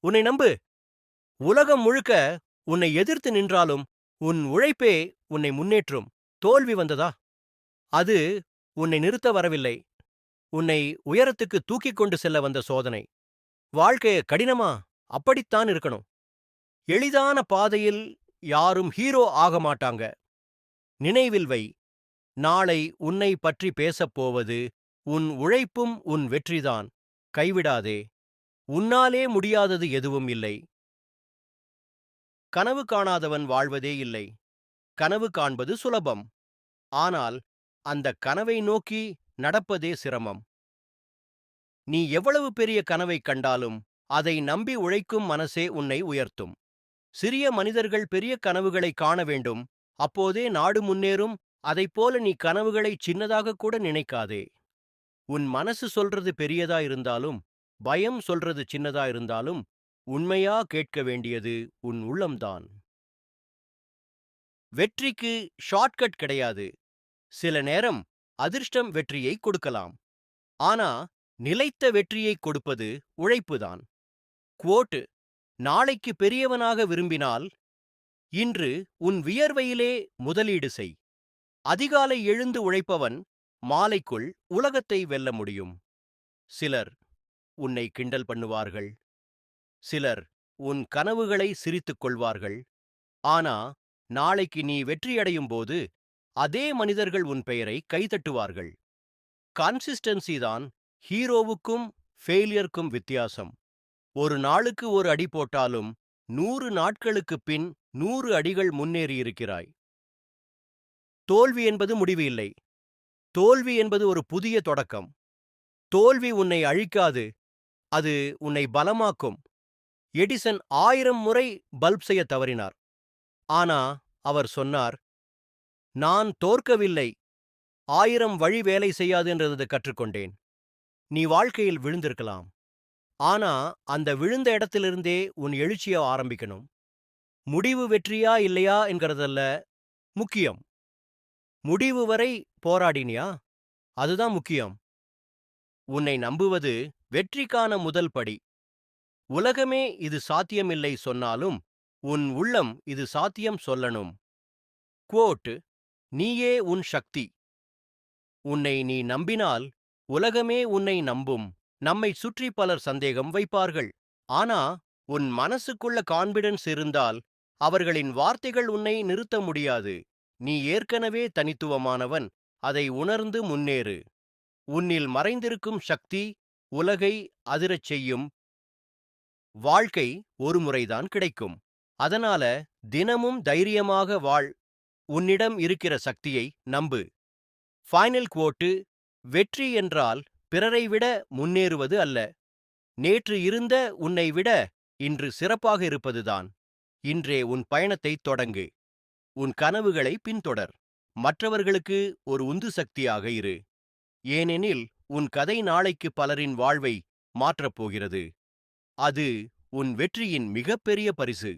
உன்னை நம்பு. உலகம் முழுக்க உன்னை எதிர்த்து நின்றாலும் உன் உழைப்பே உன்னை முன்னேற்றும். தோல்வி வந்ததா? அது உன்னை நிறுத்த வரவில்லை. உன்னை உயரத்துக்கு தூக்கிக் கொண்டு செல்ல வந்த சோதனை. வாழ்க்கை கடினமா? அப்படித்தான் இருக்கணும். எளிதான பாதையில் யாரும் ஹீரோ ஆக மாட்டாங்க. நினைவில் வை. நாளை உன்னை பற்றி பேசப் போவது உன் உழைப்பும் உன் வெற்றிதான். கைவிடாதே. உன்னாலே முடியாதது எதுவும் இல்லை. கனவு காணாதவன் வாழ்வதே இல்லை. கனவு காண்பது சுலபம். ஆனால் அந்த கனவை நோக்கி நடப்பதே சிரமம். நீ எவ்வளவு பெரிய கனவை கண்டாலும் அதை நம்பி உழைக்கும் மனசே உன்னை உயர்த்தும். சிறிய மனிதர்கள் பெரிய கனவுகளை காண வேண்டும். அப்போதே நாடு முன்னேறும். அதைப்போல நீ கனவுகளை சின்னதாக கூட நினைக்காதே. உன் மனசு சொல்றது பெரியதா இருந்தாலும் பயம் சொல்றது சின்னதா இருந்தாலும் உண்மையா கேட்க வேண்டியது உன் உள்ளம்தான். வெற்றிக்கு ஷார்ட்கட் கிடையாது. சில நேரம் அதிர்ஷ்டம் வெற்றியை கொடுக்கலாம். ஆனா நிலைத்த வெற்றியை கொடுப்பது உழைப்புதான். குவோட்டு நாளைக்கு பெரியவனாக விரும்பினால் இன்று உன் வியர்வையிலே முதலீடு செய். அதிகாலை எழுந்து உழைப்பவன் மாலைக்குள் உலகத்தை வெல்ல முடியும். சிலர் உன்னை கிண்டல் பண்ணுவார்கள். சிலர் உன் கனவுகளை சிரித்துக் கொள்வார்கள். ஆனா நாளைக்கு நீ வெற்றியடையும் போது அதே மனிதர்கள் உன் பெயரை கைதட்டுவார்கள். கன்சிஸ்டன்சி தான் ஹீரோவுக்கும் ஃபெயிலியர்க்கும் வித்தியாசம். ஒரு நாளுக்கு ஒரு அடி போட்டாலும் நூறு நாட்களுக்குப் பின் நூறு அடிகள் முன்னேறியிருக்கிறாய் தோல்வி என்பது முடிவு இல்லை. தோல்வி என்பது ஒரு புதிய தொடக்கம். தோல்வி உன்னை அழிக்காது அது உன்னை பலமாக்கும். எடிசன் ஆயிரம் முறை பல்ப் செய்ய தவறினார். ஆனா அவர் சொன்னார் நான் தோற்கவில்லை. ஆயிரம் வழி வேலை செய்யாது என்றது கற்றுக்கொண்டேன். நீ வாழ்க்கையில் விழுந்திருக்கலாம். ஆனா அந்த விழுந்த இடத்திலிருந்தே உன் எழுச்சிய ஆரம்பிக்கணும். முடிவு வெற்றியா இல்லையா என்கிறதல்ல முக்கியம். முடிவு வரை போராடினியா? அதுதான் முக்கியம். உன்னை நம்புவது வெற்றிக்கான முதல் படி. உலகமே இது சாத்தியமில்லை சொன்னாலும் உன் உள்ளம் இது சாத்தியம் சொல்லணும். குவோட் நீயே உன் சக்தி. உன்னை நீ நம்பினால் உலகமே உன்னை நம்பும். நம்மை சுற்றி பலர் சந்தேகம் வைப்பார்கள். ஆனா உன் மனசுக்குள்ள கான்பிடன்ஸ் இருந்தால் அவர்களின் வார்த்தைகள் உன்னை நிறுத்த முடியாது. நீ ஏற்கனவே தனித்துவமானவன். அதை உணர்ந்து முன்னேறு. உன்னில் மறைந்திருக்கும் சக்தி உலகை அதிரச் செய்யும் வாழ்க்கை ஒரு முறைதான் கிடைக்கும். அதனால தினமும் தைரியமாக வாழ் உன்னிடம் இருக்கிற சக்தியை நம்பு. ஃபைனல் குவோட்டு வெற்றி என்றால் பிறரை விட முன்னேறுவது அல்ல. நேற்று இருந்த உன்னை விட இன்று சிறப்பாக இருப்பதுதான். இன்றே உன் பயணத்தை தொடங்கு. உன் கனவுகளை பின்தொடர். மற்றவர்களுக்கு ஒரு உந்து சக்தியாக இரு. ஏனெனில் உன் கதை நாளைக்கு பலரின் வாழ்வை மாற்றப் போகிறது. அது உன் வெற்றியின் மிகப்பெரிய பரிசு.